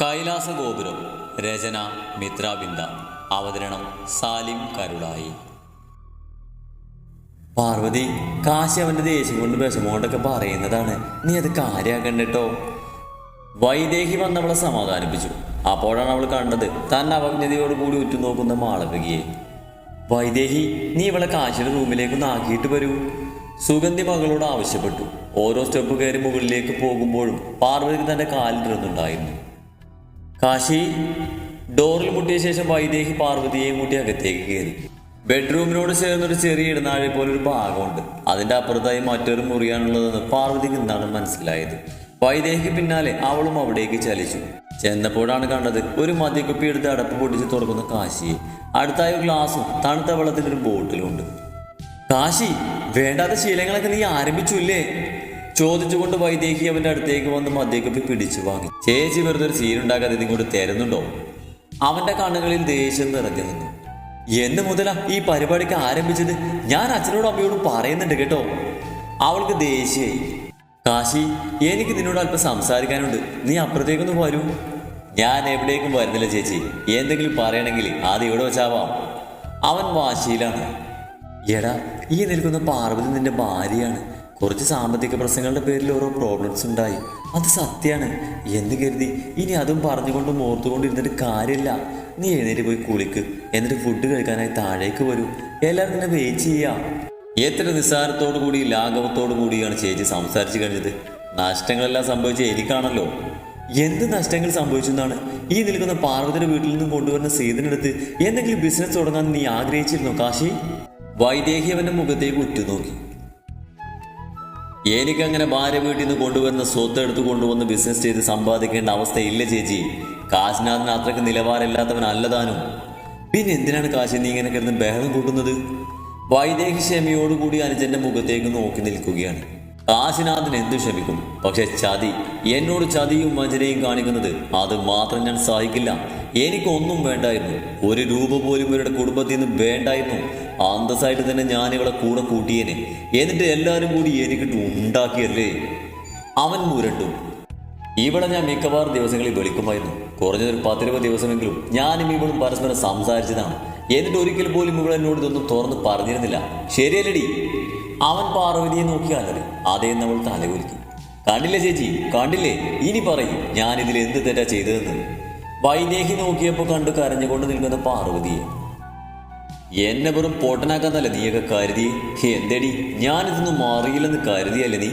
കൈലാസ ഗോപുരം രചന മിത്രാബിന്ദ അവതരണം സാലിം കരുളായി. പാർവതി കാശി അവന്റെ ദേഷ്യം കൊണ്ട് വിഷമോണ്ടൊക്കെ പറയുന്നതാണ്. നീ അത് കാര്യാക്കണ്ടോ വൈദേഹി വന്നവളെ സമാധാനിപ്പിച്ചു. അപ്പോഴാണ് അവൾ കണ്ടത് തന്നെ അവജ്ഞതയോട് കൂടി ഉറ്റുനോക്കുന്ന മാളവികയെ. വൈദേഹി നീ ഇവളെ കാശിയുടെ റൂമിലേക്ക് നാക്കിയിട്ട് വരൂ. സുഗന്ധി മകളോട് ആവശ്യപ്പെട്ടു. ഓരോ സ്റ്റെപ്പ് കയറി മുകളിലേക്ക് പോകുമ്പോഴും പാർവതിക്ക് തന്റെ കാലിൽ കാലിലിരുന്നുണ്ടായിരുന്നു കാശി ഡോറിൽ മുട്ടിയ ശേഷം വൈദേഹി പാർവതിയെയും കൂട്ടി അകത്തേക്ക് കയറി. ബെഡ്റൂമിനോട് ചേർന്നൊരു ചെറിയ ഇടനാഴി പോലെ ഒരു ഭാഗമുണ്ട്. അതിന്റെ അപ്പുറത്തായി മറ്റൊരു മുറിയാണുള്ളതെന്ന് പാർവതിക്ക് നിന്നാണ് മനസ്സിലായത്. വൈദേഹിക്ക് പിന്നാലെ അവളും അവിടേക്ക് ചലിച്ചു. ചെന്നപ്പോഴാണ് കണ്ടത് ഒരു മദ്യക്കുപ്പി എടുത്ത് അടപ്പ് പൊട്ടിച്ച് തുറക്കുന്ന കാശിയെ. അടുത്തായ ഒരു ഗ്ലാസും തണുത്ത വെള്ളത്തിന്റെ ഒരു ബോട്ടിലുണ്ട് കാശി വേണ്ടാത്ത ശീലങ്ങളൊക്കെ നീ ആരംഭിച്ചില്ലേ? ചോദിച്ചുകൊണ്ട് വൈദേഹി അവന്റെ അടുത്തേക്ക് വന്ന് മദ്യക്കപ്പി പിടിച്ചു വാങ്ങി. ചേച്ചി വെറുതെ ഒരു സീനുണ്ടാക്കാതെ ഇതിങ്ങോട്ട് തരുന്നുണ്ടോ? അവന്റെ കണ്ണുകളിൽ ദേഷ്യം നിറഞ്ഞു നിന്നു. എന്ന് മുതലാ ഈ പരിപാടിക്ക് ആരംഭിച്ചത്? ഞാൻ അച്ഛനോടും അമ്മയോടും പറയുന്നുണ്ട് കേട്ടോ. അവൾക്ക് ദേഷ്യമായി. കാശി എനിക്ക് നിന്നോട് അല്പം സംസാരിക്കാനുണ്ട്. നീ അപ്പുറത്തേക്കൊന്ന് വരൂ. ഞാൻ എവിടേക്കും വരുന്നില്ല ചേച്ചി. എന്തെങ്കിലും പറയണമെങ്കിൽ അത് ഇവിടെ വെച്ചാവാം. അവൻ വാശിയിലാണ്. എടാ ഈ നിൽക്കുന്ന പാർവതി നിന്റെ ഭാര്യയാണ്. കുറച്ച് സാമ്പത്തിക പ്രശ്നങ്ങളുടെ പേരിൽ ഓരോ പ്രോബ്ലംസ് ഉണ്ടായി. അത് സത്യമാണ് എന്ന് കരുതി ഇനി അതും പറഞ്ഞുകൊണ്ട് മോർത്തുകൊണ്ടിരുന്നിട്ട് കാര്യമില്ല. നീ എഴുന്നേറ്റ് പോയി കുളിക്ക്. എന്നിട്ട് ഫുഡ് കഴിക്കാനായി താഴേക്ക് വരൂ. എല്ലാവരും നിന്നെ വെയിറ്റ് ചെയ്യാം. എത്ര നിസ്സാരത്തോടു കൂടി ലാഘവത്തോടു കൂടിയാണ് ചേച്ചി സംസാരിച്ചു കഴിഞ്ഞത്. നഷ്ടങ്ങളെല്ലാം സംഭവിച്ച എനിക്കാണല്ലോ. എന്ത് നഷ്ടങ്ങൾ സംഭവിച്ചു എന്നാണ്? ഈ നിൽക്കുന്ന പാർവതിയുടെ വീട്ടിൽ നിന്നും കൊണ്ടുവരുന്ന സീതനെടുത്ത് എന്തെങ്കിലും ബിസിനസ് തുടങ്ങാൻ നീ ആഗ്രഹിച്ചിരുന്നോ കാശി? വൈദേഹി അവന്റെ മുഖത്തേക്ക് ഉറ്റുനോക്കി. എനിക്കങ്ങനെ ഭാര്യ വീട്ടിൽ നിന്ന് കൊണ്ടുവരുന്ന സ്വത്ത് എടുത്തു കൊണ്ടുവന്ന് ബിസിനസ് ചെയ്ത് സമ്പാദിക്കേണ്ട അവസ്ഥയില്ല ചേച്ചി. കാശിനാഥിന് അത്രയ്ക്ക് നിലവാരമില്ലാത്തവനല്ലതാനും പിന്നെ എന്തിനാണ് കാശി നീ ഇങ്ങനെ കിടന്ന് ബഹളം കൂട്ടുന്നത്? വൈദേഹി ക്ഷമയോടുകൂടി അനുജന്റെ മുഖത്തേക്ക് നോക്കി നിൽക്കുകയാണ്. കാശിനാഥൻ എന്തു ക്ഷമിക്കും പക്ഷെ ചതി എന്നോട് ചതിയും വഞ്ചനയും കാണിക്കുന്നത് അത് മാത്രം ഞാൻ സഹിക്കില്ല. എനിക്കൊന്നും വേണ്ടായിരുന്നു. ഒരു രൂപ പോലും ഇവരുടെ കുടുംബത്തിൽ നിന്ന് വേണ്ടായിരുന്നു. അന്തസ്സായിട്ട് തന്നെ ഞാൻ ഇവളെ കൂടെ കൂട്ടിയേനെ. എന്നിട്ട് എല്ലാവരും കൂടി എനിക്കിട്ട് ഉണ്ടാക്കിയല്ലേ? അവൻ മുരണ്ടു ഇവിടെ ഞാൻ മിക്കവാറും ദിവസങ്ങളിൽ വിളിക്കുമായിരുന്നു. കുറഞ്ഞതൊരു പത്തിരുപത് ദിവസമെങ്കിലും ഞാനും ഇവളും പരസ്പരം സംസാരിച്ചതാണ്. എന്നിട്ട് ഒരിക്കൽ പോലും ഇവളെന്നോട് ഇതൊന്നും തുറന്ന് പറഞ്ഞിരുന്നില്ല. ശരിയല്ലടി. അവൻ പാർവതിയെ നോക്കി അലറി. അതേ നമ്മൾ തലകുലുക്കി കണ്ടില്ലേ ചേച്ചി? കണ്ടില്ലേ? ഇനി പറയും. ഞാൻ ഇതിൽ എന്ത് തെറ്റാ ചെയ്തതെന്ന്. വൈദേഹി നോക്കിയപ്പോൾ കണ്ടു കരഞ്ഞുകൊണ്ട് നിൽക്കുന്ന പാർവതിയെ. എന്നെ വെറും പൊട്ടനാക്കാന്നല്ല നീയൊക്കെ കരുതി എന്തേടി? ഞാനിതൊന്നും മാറിയില്ലെന്ന് കരുതിയല്ലേ നീ?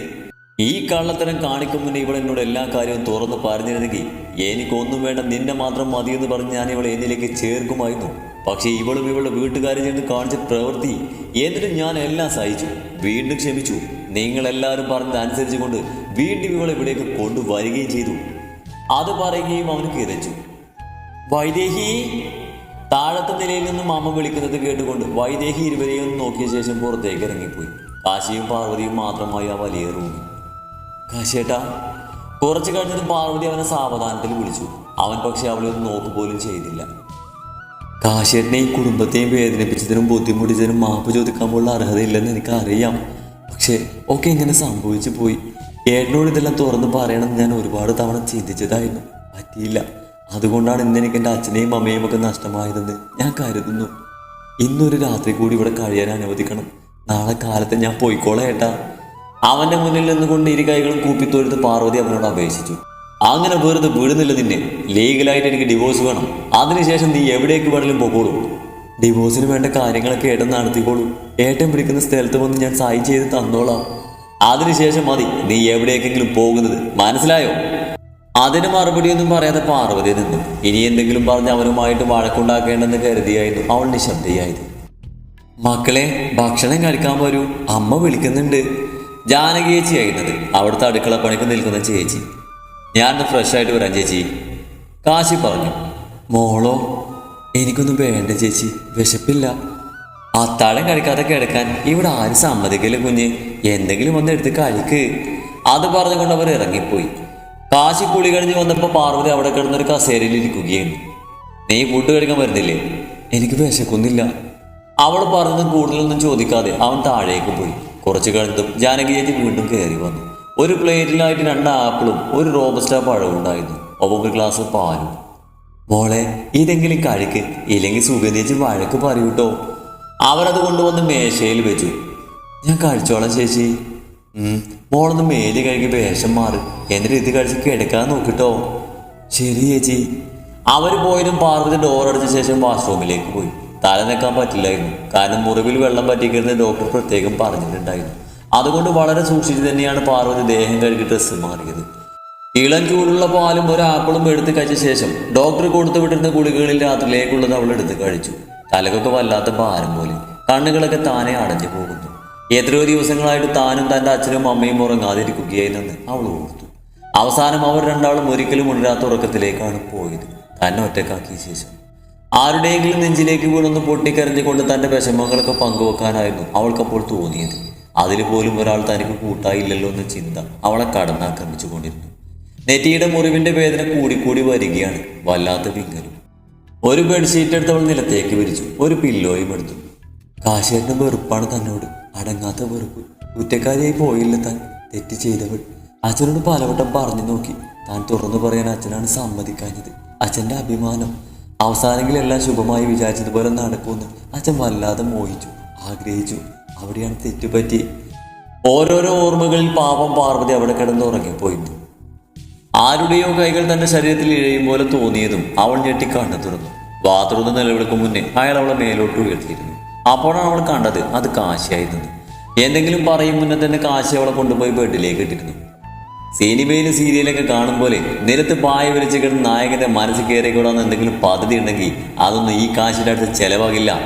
ഈ കള്ളത്തരം കാണിക്കും മുന്നേ ഇവൾ എന്നോട് എല്ലാ കാര്യവും തുറന്ന് പറഞ്ഞിരുന്നെങ്കിൽ എനിക്കൊന്നും വേണ്ട നിന്നെ മാത്രം മതിയെന്ന് പറഞ്ഞ് ഞാൻ ഇവളെ എന്നിലേക്ക് ചേർക്കുമായിരുന്നു. പക്ഷേ ഇവളും ഇവളുടെ വീട്ടുകാരിൽ ചെന്ന് കാണിച്ച പ്രവൃത്തി എന്നിട്ടും ഞാൻ എല്ലാം സഹിച്ചു. വീണ്ടും ക്ഷമിച്ചു. നിങ്ങളെല്ലാവരും പറഞ്ഞത് അനുസരിച്ചുകൊണ്ട് വീണ്ടും ഇവളെ ഇവിടേക്ക് കൊണ്ടുവരികയും ചെയ്തു. അത് പറയുകയും അവന് കിതച്ചു. വൈദേഹി താഴത്തെ നിലയിൽ നിന്നും അമ്മ വിളിക്കുന്നത് കേട്ടുകൊണ്ട് വൈദേഹി ഇരുവരെയും നോക്കിയ ശേഷം പുറത്തേക്ക് ഇറങ്ങിപ്പോയി. കാശിയും പാർവതിയും മാത്രമായി ആ വലിയ റൂമിൽ. കാശിയേട്ടാ കുറച്ചു കഴിഞ്ഞിട്ട് പാർവതി അവനെ സാവധാനത്തിൽ വിളിച്ചു. അവൻ പക്ഷെ അവളെ ഒന്ന് നോക്കുപോലും ചെയ്തില്ല. കാശിയേട്ടനെ ഈ കുടുംബത്തെയും വേദനിപ്പിച്ചതിനും ബുദ്ധിമുട്ടിച്ചതിനും മാപ്പ് ചോദിക്കാൻ പോലുള്ള അർഹതയില്ലെന്ന് എനിക്കറിയാം. പക്ഷേ ഒക്കെ ഇങ്ങനെ സംഭവിച്ചു പോയി. ഏട്ടനോട് ഇതെല്ലാം തുറന്ന് പറയണമെന്ന് ഞാൻ ഒരുപാട് തവണ ചിന്തിച്ചതായിരുന്നു. പറ്റിയില്ല. അതുകൊണ്ടാണ് ഇന്ന് എനിക്ക് എന്റെ അച്ഛനെയും അമ്മയും ഒക്കെ നഷ്ടമായതെന്ന് ഞാൻ കരുതുന്നു. ഇന്നൊരു രാത്രി കൂടി ഇവിടെ കഴിയാൻ അനുവദിക്കണം. നാളെ കാലത്ത് ഞാൻ പോയിക്കോളാം ഏട്ടാ. അവന്റെ മുന്നിൽ നിന്നുകൊണ്ട് ഇരു കൈകളും കൂപ്പിത്തൊഴുത്ത് പാർവതി അവനോട് അപേക്ഷിച്ചു. അങ്ങനെ വെറുതെ വിടുന്നില്ല നിന്നെ. ലീഗലായിട്ട് എനിക്ക് ഡിവോഴ്സ് വേണം. അതിനുശേഷം നീ എവിടേക്ക് വേണമെങ്കിലും പോകോളൂ ഡിവോഴ്സിന് വേണ്ട കാര്യങ്ങളൊക്കെ ഏട്ടൻ നടത്തിക്കോളൂ. ഏട്ടൻ പിടിക്കുന്ന സ്ഥലത്ത് വന്ന് ഞാൻ സൈൻ ചെയ്ത് തന്നോളാം. അതിനുശേഷം മതി. നീ എവിടേക്കെങ്കിലും പോകുന്നത്. മനസ്സിലായോ? അതിന് മറുപടിയൊന്നും പറയാതെ പാർവതി നിന്നു. ഇനി എന്തെങ്കിലും പറഞ്ഞ് അവനുമായിട്ട് വഴക്കുണ്ടാക്കേണ്ടെന്ന് കരുതിയായിരുന്നു അവൾ നിശബ്ദയായത്. മക്കളെ ഭക്ഷണം കഴിക്കാൻ വരൂ. അമ്മ വിളിക്കുന്നുണ്ട്. ജാനകി ചേച്ചി ആയിരുന്നത് അവിടുത്തെ അടുക്കള പണിക്ക് നിൽക്കുന്ന ചേച്ചി. ഞാൻ ഫ്രഷ് ആയിട്ട് വരാം ചേച്ചി. കാശി പറഞ്ഞു. മോളോ എനിക്കൊന്നും വേണ്ട ചേച്ചി. വിശപ്പില്ല. അത്താഴം കഴിക്കാതെ കിടക്കാൻ ഇവിടെ ആരും സമ്മതിക്കില്ല കുഞ്ഞ്. എന്തെങ്കിലും ഒന്ന് എടുത്ത് കഴിക്ക്. അത് പറഞ്ഞുകൊണ്ട് അവർ ഇറങ്ങിപ്പോയി. കാശി കുളി കഴിഞ്ഞ് വന്നപ്പോൾ പാർവതി അവിടെ കിടന്നൊരു കസേരയിൽ ഇരിക്കുകയാണ്. നീ ഫുഡ് കഴിക്കാൻ വരുന്നില്ലേ? എനിക്ക് വിശക്കുന്നില്ല. അവൾ പറഞ്ഞത് കൂടുതലൊന്നും ചോദിക്കാതെ അവൻ താഴേക്ക് പോയി. കുറച്ച് കഴിഞ്ഞതും ജാനകി ചേച്ചി വീണ്ടും കയറി വന്നു. ഒരു പ്ലേറ്റിലായിട്ട് രണ്ട് ആപ്പിളും ഒരു റോബസ്റ്റ പഴവും ഉണ്ടായിരുന്നു. ഒപ്പം ഒരു ഗ്ലാസ് പാലും. മോളെ ഇതെങ്കിലും കഴിക്ക്. ഇല്ലെങ്കിൽ സുഗന്ധിച്ച് വഴക്ക് പറയൂട്ടോ അവരത് കൊണ്ടുവന്ന് മേശയിൽ വെച്ചു. ഞാൻ കഴിച്ചോളാം ചേച്ചി. മോളൊന്ന് മേലി കഴുകി വേഷം മാറി. എന്നിട്ട് ഇത് കഴിച്ച് കിടക്കാൻ നോക്കിട്ടോ ശരി ചേച്ചി. അവർ പോയതും പാർവതി ഡോർ അടച്ച ശേഷം വാഷ്റൂമിലേക്ക് പോയി. തല നിൽക്കാൻ പറ്റില്ലായിരുന്നു. കാരണം മുറിവിൽ വെള്ളം പറ്റിക്കരുത് ഡോക്ടർ പ്രത്യേകം പറഞ്ഞിട്ടുണ്ടായിരുന്നു. അതുകൊണ്ട് വളരെ സൂക്ഷിച്ച് തന്നെയാണ് പാർവതി ദേഹം കഴുകി ഡ്രസ്സ് മാറിയത്. ഇളം ചൂടുള്ള പാലും ഒരു ആപ്പിളും എടുത്ത് കഴിച്ച ശേഷം ഡോക്ടർ കൊടുത്തു വിട്ടിരുന്ന ഗുളികകളിൽ രാത്രിയിലേക്കുള്ളത് അവൾ എടുത്ത് കഴിച്ചു. തലകൊക്കെ വല്ലാത്ത ഭാരം പോലെ. കണ്ണുകളൊക്കെ താനെ അടഞ്ഞു പോകുന്നു. എത്രയോ ദിവസങ്ങളായിട്ട് താനും തന്റെ അച്ഛനും അമ്മയും ഉറങ്ങാതിരിക്കുകയായിരുന്നെന്ന് അവൾ ഓർത്തു. അവസാനം അവർ രണ്ടാളും ഒരിക്കലും ഉണരാത്ത ഉറക്കത്തിലേക്കാണ് പോയത്. തന്നെ ഒറ്റക്കാക്കിയ ശേഷം. ആരുടെയെങ്കിലും നെഞ്ചിലേക്ക് വീണൊന്ന് പൊട്ടിക്കരഞ്ഞുകൊണ്ട് തന്റെ വിഷമങ്ങളൊക്കെ പങ്കുവെക്കാനായിരുന്നു അവൾക്കപ്പോൾ തോന്നിയത്. അതിൽ പോലും ഒരാൾ തനിക്ക് കൂട്ടായില്ലല്ലോ എന്ന ചിന്ത അവളെ കടന്നാക്രമിച്ചു കൊണ്ടിരുന്നു നെറ്റിയുടെ മുറിവിന്റെ വേദന കൂടിക്കൂടി വരികയാണ് വല്ലാത്ത വിങ്ങലും. ഒരു ബെഡ്ഷീറ്റ് എടുത്ത് അവൾ നിലത്തേക്ക് വിരിച്ചു. ഒരു പില്ലോയും എടുത്തു. കാശേട്ടന് വെറുപ്പാണ് തന്നോട്. അടങ്ങാത്ത വെറുപ്പ്. കുറ്റക്കാരിയായി പോയില്ല താൻ. തെറ്റ് ചെയ്തവൾ. അച്ഛനോട് പലവട്ടം പറഞ്ഞു നോക്കി. താൻ തുറന്നു പറയാൻ അച്ഛനാണ് സമ്മതിക്കാഞ്ഞത്. അച്ഛന്റെ അഭിമാനം. അവസാനെങ്കിലും എല്ലാം ശുഭമായി വിചാരിച്ചതുപോലെ നടക്കുമെന്ന് അച്ഛൻ വല്ലാതെ മോഹിച്ചു ആഗ്രഹിച്ചു. അവിടെയാണ് തെറ്റുപറ്റി. ഓരോരോ ഓർമ്മകളിൽ പാപം പാർവതി അവിടെ കിടന്നുറങ്ങിപ്പോയിരുന്നു ആരുടെയോ കൈകൾ തന്റെ ശരീരത്തിൽ ഇഴയും പോലെ തോന്നിയതും അവൾ ഞെട്ടി കണ്ണു തുറന്നു. ബാത്റൂമിൽ നിലവിളിക്കും മുന്നേ അയാൾ അവളെ മേലോട്ട് ഉയർത്തിയിരുന്നു. അപ്പോഴാണ് അവൾ കണ്ടത് അത് കാശിയായിരുന്നു എന്തെങ്കിലും പറയും മുന്നേ തന്നെ കാശി അവളെ കൊണ്ടുപോയി ബെഡിലേക്ക് ഇട്ടിരുന്നു. സിനിമയിലും സീരിയലൊക്കെ കാണും പോലെ നിലത്ത് പായ വിരിച്ച് കിടന്ന് നായകന്റെ മനസ്സിൽ കയറിക്കൂടാന്ന് എന്തെങ്കിലും പദ്ധതി ഉണ്ടെങ്കിൽ അതൊന്നും ഈ കാശിന്റെ അടുത്ത് ചെലവാകില്ല.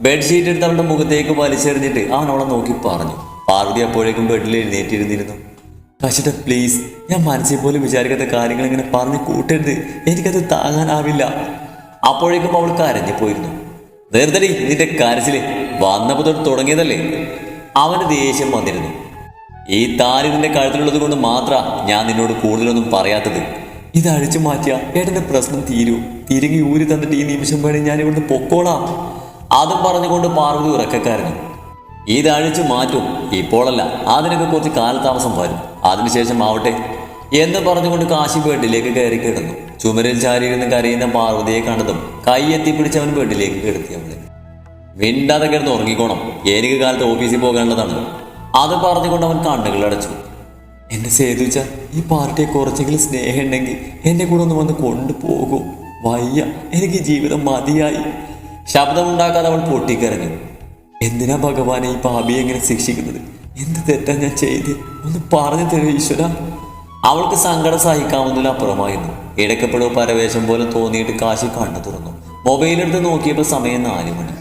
ബെഡ്ഷീറ്റ് എടുത്ത് അവളുടെ മുഖത്തേക്ക് വലിച്ചെറിഞ്ഞിട്ട് അവൻ അവളെ നോക്കി പറഞ്ഞു. പാർവതി അപ്പോഴേക്കും ബെഡിൽ എഴുന്നേറ്റിരുന്നിരുന്നു. കശിട്ട പ്ലീസ് ഞാൻ മനസ്സിൽ പോലും വിചാരിക്കാത്ത കാര്യങ്ങൾ ഇങ്ങനെ പറഞ്ഞ് കൂട്ടരുത്. എനിക്കത് താങ്ങാനാവില്ല അപ്പോഴേക്കും അവൾ കരഞ്ഞു പോയിരുന്നു. നിർത്തടി നിന്റെ കരച്ചിൽ. വന്നപ്പോൾ തുടങ്ങിയതല്ലേ? അവന് ദേഷ്യം വന്നിരുന്നു. ഈ താലി നിന്റെ കഴുത്തിലുള്ളത് കൊണ്ട് മാത്ര ഞാൻ നിന്നോട് കൂടുതലൊന്നും പറയാത്തത്. ഇത് അഴിച്ചു മാറ്റിയ ഏട്ടന്റെ പ്രശ്നം തീരൂ. തിരികെ ഊരി തന്നിട്ട് ഈ നിമിഷം വേണേ ഞാൻ ഇവിടുന്ന് പൊക്കോളാം. അതും പറഞ്ഞുകൊണ്ട് പാർവതി ഉറക്കക്കാരനും ഇത് അഴിച്ചു മാറ്റും. ഇപ്പോഴല്ല അതിനൊക്കെ കുറച്ച് കാലതാമസം വരും. അതിനുശേഷം ആവട്ടെ. എന്ന് പറഞ്ഞുകൊണ്ട് കാശി ബെഡിലേക്ക് കയറി കിടന്നു. ചുമരിൽ ചാരിയിരുന്ന് കരയുന്ന പാർവതിയെ കണ്ടതും കൈ എത്തിപ്പിടിച്ച് അവൻ ബെഡിലേക്ക് കിടത്തി അവളെ മിണ്ടാതെ കിടന്ന് ഉറങ്ങിക്കോണം. എനിക്ക് കാലത്ത് ഓഫീസിൽ പോകാനുള്ളതാണ്. അത് പറഞ്ഞുകൊണ്ട് അവൻ കണ്ണുകൾ അടച്ചു. എന്റെ സേതുച്ച ഈ പാർട്ടിയെ കുറച്ചെങ്കിലും സ്നേഹം ഉണ്ടെങ്കിൽ എന്നെ കൂടെ ഒന്ന് വന്ന് കൊണ്ടുപോകൂ. വയ്യ എനിക്ക് ജീവിതം മതിയായി. ശബ്ദമുണ്ടാക്കാതെ അവൾ പൊട്ടിക്കരഞ്ഞു. എന്തിനാ ഭഗവാനെ ഈ പാപിയെ എങ്ങനെ ശിക്ഷിക്കുന്നത്? എന്ത് തെറ്റാ ഞാൻ ചെയ്ത്? ഒന്ന് പറഞ്ഞു തരൂ ഈശ്വര. അവൾക്ക് സങ്കടം സഹിക്കാവുന്നതിൽ അപ്പുറമായിരുന്നു. ഇടയ്ക്കപ്പെടുക പരവേശം പോലെ തോന്നിയിട്ട് കാശി കണ്ണു തുറന്നു. മൊബൈലെടുത്ത് നോക്കിയപ്പോൾ സമയം നാല് മണി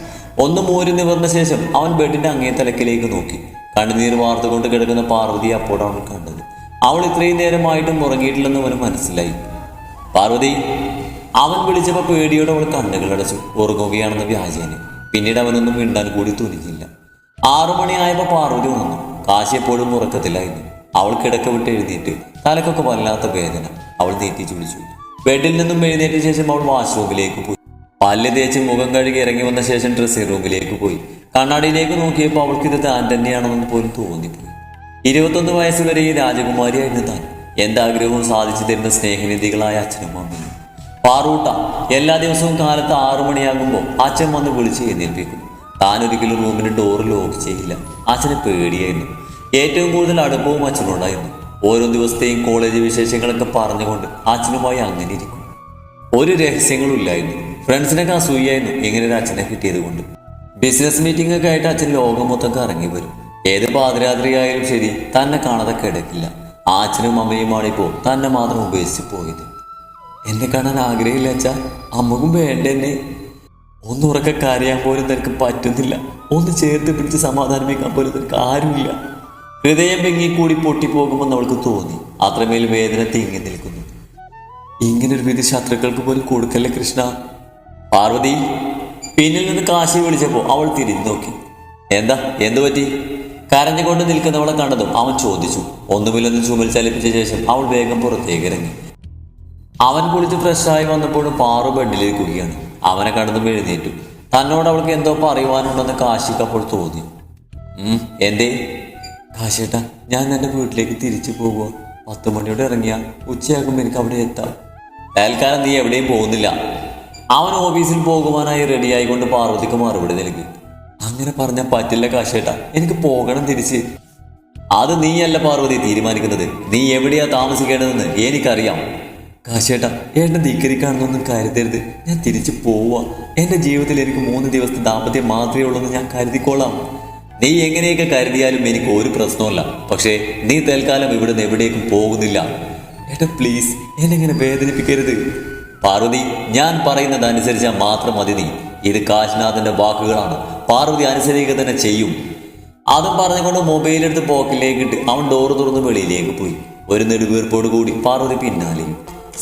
ഒന്ന് മൂരി നിവർന്ന ശേഷം അവൻ ബെഡിന്റെ അങ്ങേ തലക്കിലേക്ക് നോക്കി. കണ്ണുനീർ വാർത്തുകൊണ്ട് കിടക്കുന്ന പാർവതി അപ്പോഴാണ് കണ്ടത്. അവൾ ഇത്രയും നേരമായിട്ടും ഉറങ്ങിയിട്ടില്ലെന്ന് അവന് മനസ്സിലായി. പാർവതി അവൻ വിളിച്ചപ്പോൾ പേടിയോടെ അവൾ കണ്ണുകളടച്ചു. ഉറങ്ങുകയാണെന്ന് വ്യാജേന. പിന്നീട് അവനൊന്നും മിണ്ടാൻ കൂടി തുനിഞ്ഞില്ല. ആറു മണിയായപ്പോൾ പാർവതി ഉണർന്നു. കാശി എപ്പോഴും ഉറക്കത്തിലായിരുന്നു. അവൾ കിടക്ക വിട്ട് എഴുന്നേറ്റ്. തലക്കൊക്കെ വല്ലാത്ത വേദന. അവൾ നീട്ടി ചുളിച്ചു ബെഡിൽ നിന്നും എഴുന്നേറ്റ ശേഷം അവൾ വാഷ്റൂമിലേക്ക് പോയി. പല്ല് തേച്ച് മുഖം കഴുകി ഇറങ്ങി വന്ന ശേഷം ഡ്രസ്സിംഗ് റൂമിലേക്ക് പോയി. കണ്ണാടിയിലേക്ക് നോക്കിയപ്പോൾ അവൾക്ക് ഇത് താൻ തന്നെയാണെന്ന് പോലും തോന്നിപ്പോയി. ഇരുപത്തൊന്ന് വയസ്സ് വരെ ഈ രാജകുമാരിയായിരുന്നു താൻ. എന്താഗ്രഹവും സാധിച്ചു തരുന്ന സ്നേഹനിധികളായ അച്ഛനും അമ്മയും. പാറൂട്ട എല്ലാ ദിവസവും കാലത്ത് ആറു മണിയാകുമ്പോൾ അച്ഛൻ വന്ന് വിളിച്ച് എഴുന്നേൽപ്പിക്കും. താൻ ഒരിക്കലും റൂമിന് ഡോറ് ലോക്ക് ചെയ്യില്ല. അച്ഛന് പേടിയായിരുന്നു. ഏറ്റവും കൂടുതൽ അടുപ്പവും അച്ഛനുണ്ടായിരുന്നു ഓരോ ദിവസത്തെയും കോളേജ് വിശേഷങ്ങളൊക്കെ പറഞ്ഞുകൊണ്ട് അച്ഛനുമായി അങ്ങനെ ഇരിക്കും. ഒരു രഹസ്യങ്ങളും ഇല്ലായിരുന്നു. ഫ്രണ്ട്സിനൊക്കെ അസൂയായിരുന്നു ഇങ്ങനെ ഒരു അച്ഛനെ കിട്ടിയത് കൊണ്ട്. ബിസിനസ് മീറ്റിംഗ് ഒക്കെ ആയിട്ട് അച്ഛൻ ലോകം മൊത്തം ഇറങ്ങി വരും. ഏത് പാതിരാത്രിയായാലും ശരി തന്നെ കാണാതെ കിടക്കില്ല. ആ അച്ഛനും അമ്മയുമാണ് ഇപ്പോൾ തന്നെ മാത്രം ഉപേക്ഷിച്ച് പോയത്. എന്നെ കാണാൻ ആഗ്രഹമില്ല അച്ഛാ. അമ്മക്കും വേണ്ട എന്നെ. ഒന്ന് ഉറക്കെ കരയാൻ പോലും നിനക്ക് പറ്റുന്നില്ല. ഒന്ന് ചേർത്ത് പിടിച്ച് സമാധാനിപ്പിക്കാൻ പോലും നിനക്ക് ആരുമില്ല. ഹൃദയം പെങ്ങി വെങ്ങിക്കൂടി പൊട്ടിപ്പോകുമെന്ന് അവൾക്ക് തോന്നി. അത്രമേൽ വേദന തിങ്ങി നിൽക്കുന്നു. ഇങ്ങനൊരു വിധി ശത്രുക്കൾക്ക് പോലും കൊടുക്കല്ലേ കൃഷ്ണ? പാർവതി പിന്നിൽ നിന്ന് കാശി വിളിച്ചപ്പോൾ അവൾ തിരിഞ്ഞു നോക്കി. എന്താ? എന്തു പറ്റി? കരഞ്ഞുകൊണ്ട് നിൽക്കുന്നവളെ കണ്ടതും അവൻ ചോദിച്ചു. ഒന്നുമില്ലെന്ന് ചുമൽ ചലിപ്പിച്ച ശേഷം അവൾ വേഗം പുറത്തേക്ക് ഇറങ്ങി. അവൻ കുളിച്ച് ഫ്രഷായി വന്നപ്പോഴും പാറു ബെഡിലേക്ക് കുടിയാണ് അവനെ കണ്ടതും എഴുന്നേറ്റു. തന്നോട് അവൾക്ക് എന്തോ പറയുവാനുണ്ടെന്ന് കാശിക്ക് അപ്പോൾ തോന്നി. എന്തേ? കാശേട്ട ഞാൻ എന്റെ വീട്ടിലേക്ക് തിരിച്ചു പോകുക പത്ത് മണിയോടെ ഇറങ്ങിയ. ഉച്ചയാകുമ്പോൾ എനിക്ക് അവിടെ എത്താം. തൽക്കാലം നീ എവിടെയും പോകുന്നില്ല. അവൻ ഓഫീസിൽ പോകുവാനായി റെഡിയായിക്കൊണ്ട് പാർവതിക്ക് മറുപടി നൽകി. അങ്ങനെ പറഞ്ഞാൽ പറ്റില്ല കാശേട്ടാ എനിക്ക് പോകണം തിരിച്ച്. അത് നീയല്ല പാർവതി തീരുമാനിക്കുന്നത്. നീ എവിടെയാ താമസിക്കേണ്ടതെന്ന് എനിക്കറിയാം. കാശേട്ടാ ഏട്ടൻ ധിക്കരിക്കാണെന്നൊന്നും കരുതരുത്. ഞാൻ തിരിച്ചു പോവാ. എന്റെ ജീവിതത്തിൽ എനിക്ക് മൂന്ന് ദിവസത്തെ ദാമ്പത്യം മാത്രമേ ഉള്ളൂ എന്ന് ഞാൻ കരുതിക്കോളാം. നീ എങ്ങനെയൊക്കെ കരുതിയാലും എനിക്ക് ഒരു പ്രശ്നമല്ല പക്ഷേ നീ തൽക്കാലം ഇവിടുന്ന് എവിടേക്കും പോകുന്നില്ല. ഏട്ടാ പ്ലീസ് എന്നെ ഇങ്ങനെ വേദനിപ്പിക്കരുത്. പാർവതി ഞാൻ പറയുന്നത് അനുസരിച്ചാൽ മാത്രം മതി നീ. ഇത് കാശിനാഥന്റെ വാക്കുകളാണ്. പാർവതി അനുസരിക്കുക തന്നെ ചെയ്യും. അതും പറഞ്ഞുകൊണ്ട് മൊബൈൽ എടുത്ത് പോക്കിലേക്കിട്ട് അവൻ ഡോറ് തുറന്ന് വെളിയിലേക്ക് പോയി. ഒരു നെടുവീർപ്പോട് കൂടി പാർവതി പിന്നാലെ.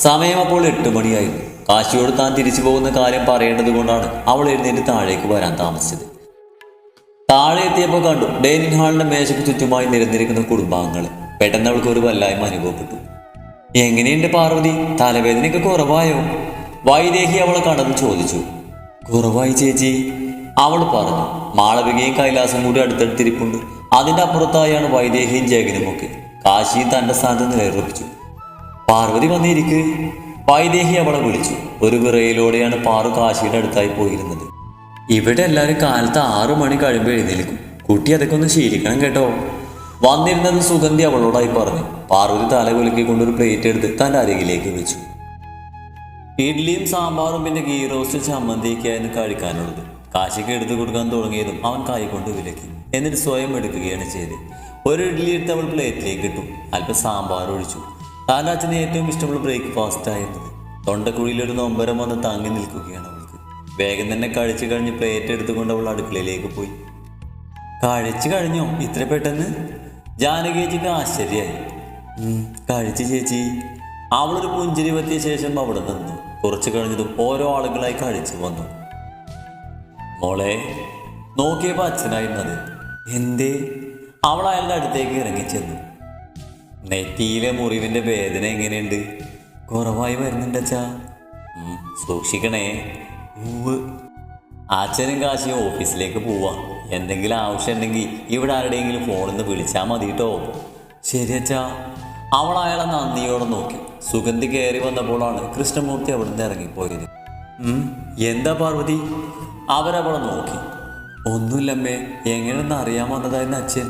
സമയം അപ്പോൾ എട്ട് മണിയായിരുന്നു കാശിയോട് താൻ തിരിച്ചു പോകുന്ന കാര്യം പറയേണ്ടത് കൊണ്ടാണ് അവൾ എഴുന്നേറ്റ് താഴേക്ക് വരാൻ താമസിച്ചത്. താഴെ എത്തിയപ്പോൾ കണ്ടു ഡൈനിങ് ഹാളിന്റെ മേശയ്ക്ക് ചുറ്റുമായി നിരന്നിരിക്കുന്ന കുടുംബാംഗങ്ങൾ. പെട്ടെന്ന് അവൾക്ക് ഒരു വല്ലായ്മ അനുഭവപ്പെട്ടു. എങ്ങനെയുണ്ട് പാർവതി? തലവേദനയ്ക്ക് കുറവായോ? വൈദേഹി അവളെ കടന്ന് ചോദിച്ചു. കുറവായി ചേച്ചി. അവൾ പറഞ്ഞു മാളവികയും കൈലാസം കൂടി അടുത്തടുത്തിരിപ്പുണ്ട്. അതിന്റെ അപ്പുറത്തായാണ് വൈദേഹിയും ജഗനും ഒക്കെ. കാശിയും തന്റെ സ്ഥാനത്ത് നിലയുറപ്പിച്ചു. പാർവതി വന്നിരിക്ക്. വൈദേഹി അവളെ വിളിച്ചു. ഒരു വിറയിലൂടെയാണ് പാറു കാശിയുടെ അടുത്തായി പോയിരുന്നത്. ഇവിടെ എല്ലാവരും കാലത്ത് ആറു മണി കഴിയുമ്പോൾ എഴുന്നേൽക്കും. കുട്ടി അതൊക്കെ ഒന്ന് ശീലിക്കണം കേട്ടോ. വന്നിരുന്നത് സുഗന്ധി അവളോടായി പറഞ്ഞു. പാർവതി തലകുലുക്കിക്കൊണ്ട് ഒരു പ്ലേറ്റ് എടുത്ത് തന്റെ അരികിലേക്ക് വെച്ചു. ഇഡ്ഡലിയും സാമ്പാറും പിന്നെ ഗീ റോസ്റ്റ് ചമ്മന്തിയൊക്കെയായിരുന്നു കഴിക്കാനുള്ളത്. കാശിക്ക് എടുത്തു കൊടുക്കാൻ തുടങ്ങിയതും അവൻ കൈകൊണ്ട് വിലക്കി. എന്നിട്ട് സ്വയം എടുക്കുകയാണ് ചെയ്ത് ഒരു ഇഡ്ഡലി എടുത്ത് അവൾ പ്ലേറ്റിലേക്ക് ഇട്ടു. അല്പം സാമ്പാർ ഒഴിച്ചു. താലാച്ചന് ഏറ്റവും ഇഷ്ടമുള്ള ബ്രേക്ക്ഫാസ്റ്റ് ആയിരുന്നത്. തൊണ്ടക്കുഴിയിലൊരു നൊമ്പരം വന്ന് തങ്ങി നിൽക്കുകയാണ് അവൾക്ക്. വേഗം തന്നെ കഴിച്ചു കഴിഞ്ഞ് പ്ലേറ്റ് എടുത്തുകൊണ്ട് അവൾ അടുക്കളയിലേക്ക് പോയി. കഴിച്ചു കഴിഞ്ഞോ? ഇത്ര പെട്ടെന്ന്? ജാനകേച്ചിക്ക് ആശ്ചര്യമായി. "ഉം, കഴിച്ചു ചേച്ചി. അവളൊരു പുഞ്ചിരി പറ്റിയ ശേഷം അവിടെ നിന്നു. കുറച്ച് കഴിഞ്ഞതും ഓരോ ആളുകളായി കഴിച്ചു വന്നു. മോളെ നോക്കിയപ്പോ അച്ഛനായിരുന്നത് എന്തേ? അവൾ അയാളുടെ അടുത്തേക്ക് ഇറങ്ങിച്ചെന്നു. നെറ്റിയിലെ മുറിവിന്റെ വേദന എങ്ങനെയുണ്ട്? കുറവായി വരുന്നുണ്ട് അച്ഛാ. "ഉം, സൂക്ഷിക്കണേ. അച്ഛനും കാശിയും ഓഫീസിലേക്ക് പോവാ. എന്തെങ്കിലും ആവശ്യം ഉണ്ടെങ്കിൽ ഇവിടെ ആരുടെയെങ്കിലും ഫോണിൽ നിന്ന് വിളിച്ചാൽ മതി കേട്ടോ ശരി അച്ഛാ. അവൾ അയാളെ നന്ദിയോടെ നോക്കി. സുഗന്ധി കയറി വന്നപ്പോഴാണ് കൃഷ്ണമൂർത്തി അവിടുന്ന് ഇറങ്ങിപ്പോയത്. ഉം, എന്താ പാർവതി? അവരവളെ നോക്കി. ഒന്നുമില്ലമ്മേ എങ്ങനെയൊന്ന് അറിയാൻ വന്നതായിരുന്നു അച്ഛൻ.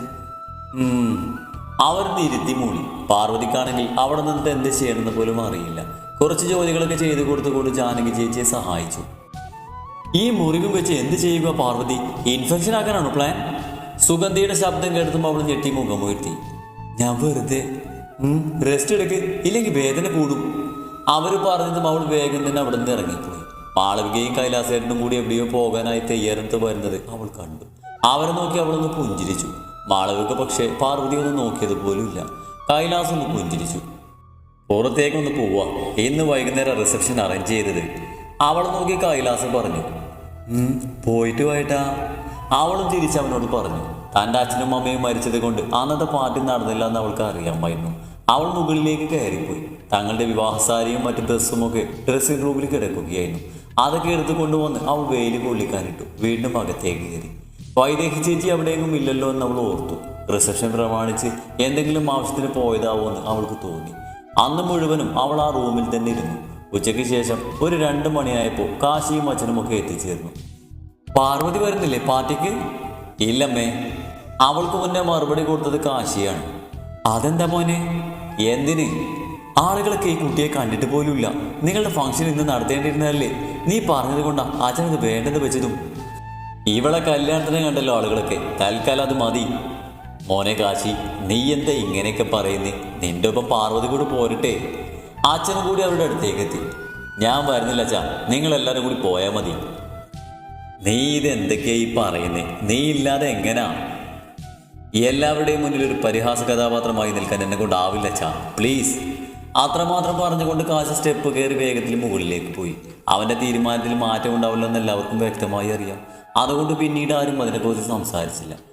അവർ തിരുത്തി മൂളി. പാർവതിക്കാണെങ്കിൽ അവിടെ നിന്നിട്ട് എന്ത് ചെയ്യണമെന്ന് പോലും അറിയില്ല. കുറച്ച് ജോലികളൊക്കെ ചെയ്തു കൊടുത്തുകൊണ്ട് ജാനകി ചേച്ചിയെ സഹായിച്ചു. ഈ മുറിവും വെച്ച് എന്ത് ചെയ്യുക പാർവതി? ഇൻഫെക്ഷൻ ആക്കാനാണ് പ്ലാൻ സുഗന്ധിയുടെ ശബ്ദം കേട്ടതും അവൾ ഞെട്ടി മുഖം ഉയർത്തി ഞാൻ വെറുതെ റെസ്റ്റ് എടുക്ക് ഇല്ലെങ്കിൽ വേദന കൂടും. അവർ പറഞ്ഞതും അവൾ വേഗം തന്നെ അവിടെ നിന്ന് ഇറങ്ങിപ്പോയി. മാളവികയും കൈലാസേരനും കൂടി എവിടെയോ പോകാനായി തയ്യാറെടുത്ത് വരുന്നത് അവൾ കണ്ടു. അവരെ നോക്കി അവളൊന്ന് പുഞ്ചിരിച്ചു. മാളവിക പക്ഷേ പാർവതി ഒന്ന് നോക്കിയത് പോലുമില്ല കൈലാസം ഒന്ന് പുഞ്ചിരിച്ചു. പുറത്തേക്കൊന്ന് പോവാ. ഇന്ന് വൈകുന്നേരം റിസപ്ഷൻ അറേഞ്ച് ചെയ്തത്. അവളെ നോക്കി കൈലാസം പറഞ്ഞു. "ഉം, പോയിട്ട് പോയിട്ടാ. അവളും തിരിച്ചവനോട് പറഞ്ഞു തന്റെ അച്ഛനും അമ്മയും മരിച്ചത് കൊണ്ട് അന്നത്തെ പാർട്ടി നടന്നില്ല എന്ന് അവൾക്ക് അറിയാമായിരുന്നു. അവൾ മുകളിലേക്ക് കയറിപ്പോയി. തങ്ങളുടെ വിവാഹസാരിയും മറ്റു ഡ്രസ്സും ഒക്കെ ഡ്രസ്സിംഗ് റൂമിൽ കിടക്കുകയായിരുന്നു. അതൊക്കെ എടുത്തു കൊണ്ടുവന്ന് അവൾ വെയിൽ കൊള്ളിക്കാനിട്ടു. വീണ്ടും അകത്തേക്ക് കയറി. വൈദേഹി ചേച്ചി അവിടെയെങ്കിലും ഇല്ലല്ലോ എന്ന് അവൾ ഓർത്തു. റിസപ്ഷൻ പ്രമാണിച്ച് എന്തെങ്കിലും ആവശ്യത്തിന് പോയതാവോ എന്ന് അവൾക്ക് തോന്നി. അന്ന് മുഴുവനും അവൾ ആ റൂമിൽ തന്നെ ഇരുന്നു. ഉച്ചയ്ക്ക് ശേഷം ഒരു രണ്ട് മണിയായപ്പോൾ കാശിയും അച്ഛനും ഒക്കെ എത്തിച്ചേർന്നു. പാർവതി വരുന്നില്ലേ പാർട്ടിക്ക്? ഇല്ലമ്മേ അവൾക്ക് മുന്നേ മറുപടി കൊടുത്തത് കാശിയാണ്. അതെന്താ മോനെ? എന്തിന്? ആളുകളൊക്കെ ഈ കുട്ടിയെ കണ്ടിട്ട് പോലുമില്ല. നിങ്ങളുടെ ഫംഗ്ഷൻ ഇന്ന് നടത്തേണ്ടിയിരുന്നതല്ലേ? നീ പറഞ്ഞത് കൊണ്ടാ അച്ഛനത് വേണ്ടത് വെച്ചതും. ഇവളെ കല്യാണത്തിന് കണ്ടല്ലോ ആളുകളൊക്കെ. തൽക്കാലം അത് മതി. മോനെ കാശി നീ എന്താ ഇങ്ങനെയൊക്കെ പറയുന്നേ? നിന്റെ ഒപ്പം പാർവതി കൂടെ പോരട്ടെ. അച്ഛനും കൂടി അവരുടെ അടുത്തേക്ക് എത്തി. ഞാൻ വരുന്നില്ല അച്ഛാ. നിങ്ങൾ എല്ലാവരും കൂടി പോയാൽ മതി. നീ ഇത് എന്തൊക്കെയാ ഈ പറയുന്നേ? നീ ഇല്ലാതെ എങ്ങനാ? എല്ലാവരുടെയും മുന്നിൽ ഒരു പരിഹാസ കഥാപാത്രമായി നിൽക്കാൻ എന്നെ കൊണ്ടാവില്ല അച്ഛാ. പ്ലീസ് അത്രമാത്രം പറഞ്ഞുകൊണ്ട് കാശ് സ്റ്റെപ്പ് കയറി വേഗത്തിൽ മുകളിലേക്ക് പോയി. അവന്റെ തീരുമാനത്തിൽ മാറ്റം ഉണ്ടാവില്ലെന്ന് എല്ലാവർക്കും വ്യക്തമായി അറിയാം. അതുകൊണ്ട് പിന്നീട് ആരും അതിനെക്കുറിച്ച് സംസാരിച്ചില്ല.